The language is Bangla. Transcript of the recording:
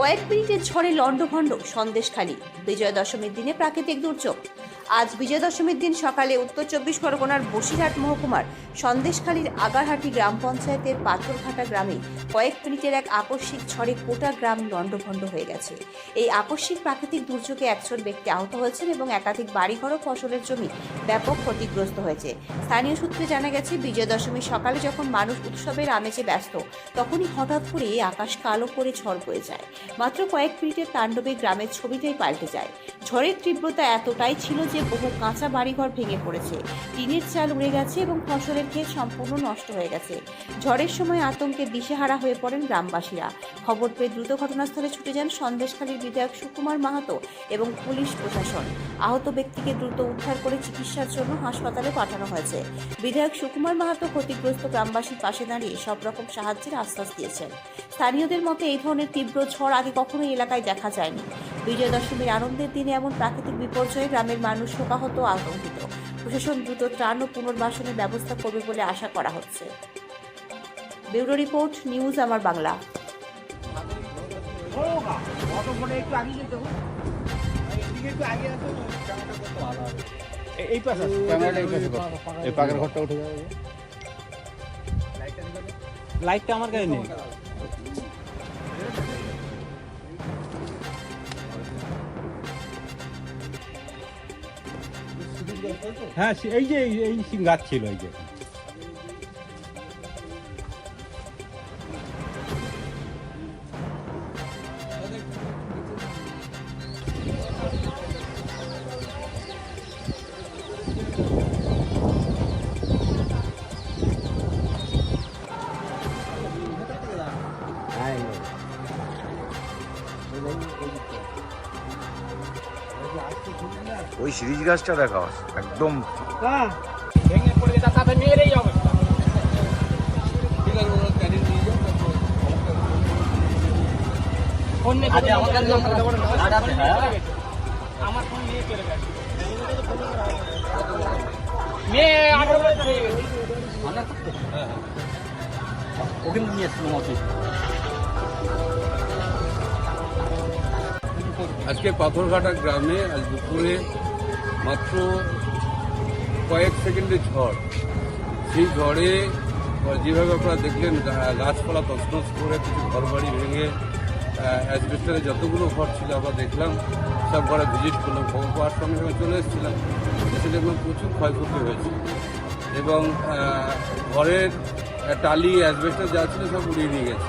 কয়েক মিনিটের ঝড়ে লণ্ডভণ্ড সন্দেশখালী। বিজয়া দশমীর দিনে প্রাকৃতিক দুর্যোগ। আজ বিজয়া দশমীর দিন সকালে উত্তর চব্বিশ পরগনার বসিরহাট মহকুমার সন্দেশখালীর আগারহাটি গ্রাম পঞ্চায়েতের পাথরঘাটা গ্রামে কয়েক মিনিটের এক আকস্মিক ঝড়ে গোটা গ্রাম লণ্ডভণ্ড হয়ে গেছে। এই আকস্মিক প্রাকৃতিক দুর্যোগে একজন ব্যক্তি আহত হয়েছেন এবং একাধিক বাড়িঘর ও ফসলের জমি ব্যাপক ক্ষতিগ্রস্ত হয়েছে। স্থানীয় সূত্রে জানা গেছে বিজয়া দশমীর সকালে যখন মানুষ উৎসবের আমেজে ব্যস্ত, তখনই হঠাৎ করে আকাশ কালো করে ঝড় বয়ে যায়। মাত্র কয়েক মিনিটের তাণ্ডবে গ্রামের ছবিটাই পাল্টে যায়। ঝড়ের তীব্রতা এতটাই ছিল যে বহু কাঁচা বাড়িঘর ভেঙে পড়েছে। টিনের চাল উড়ে গেছে এবং ফসলের ক্ষেত সম্পূর্ণ নষ্ট হয়ে গেছে। ঝড়ের সময় আতঙ্কে দিশেহারা হয়ে পড়েন গ্রামবাসীরা। খবর পেয়ে দ্রুত ঘটনাস্থলে ছুটে যান সন্দেশখালীর বিধায়ক সুকুমার মাহাতো এবং পুলিশ প্রশাসন। আহত ব্যক্তিকে দ্রুত উদ্ধার করে চিকিৎসার জন্য হাসপাতালে পাঠানো হয়েছে। বিধায়ক সুকুমার মাহাতো ক্ষতিগ্রস্ত গ্রামবাসীর পাশে দাঁড়িয়ে সব রকম সাহায্যের আশ্বাস দিয়েছেন। স্থানীয়দের মতে এই ধরনের তীব্র ঝড় আগে কখনো এই এলাকায় দেখা যায়নি। বিজয় দশমীর আনন্দের দিনে এমন প্রাকৃতিক বিপর্যয়ে গ্রামের মানুষ শোকাহত আতঙ্কিত। প্রশাসন দ্রুত ত্রাণ ও পুনর্বাসনের ব্যবস্থা করবে বলে আশা করা হচ্ছে। ব্যুরো রিপোর্ট নিউজ আমার বাংলা। এই- এই পাশে ক্যামেরাটা এই পাশে এই পাকের ঘরটা উঠে যাবে লাইটটা আমার কাছে নেই। হ্যাঁ এই যে এই- গাছ ছিল এই যে। ওই সিরিজ গাছটা দেখাও একদম। ভেঙে পড়ে গেছে তাতে মেরেই হবে নিয়ে চলে গেছে আজকে পাথরঘাটা গ্রামে আজ দুপুরে মাত্র কয়েক সেকেন্ডের ঝড়। সেই ঝড়ে যেভাবে আপনারা দেখলেন গাছপালা তছনছ করে কিছু ঘরবাড়ি ভেঙে অ্যাসবেস্টারে যতগুলো ঘর ছিল আমরা দেখলাম, সব ঘরে ভিজিট করলাম, খবর পাওয়ার সঙ্গে সঙ্গে চলে এসেছিলাম। এসে দেখলাম প্রচুর ক্ষয়ক্ষতি হয়েছে এবং ঘরের টালি অ্যাসবেস্টার যা ছিল সব উড়িয়ে নিয়ে গেছে।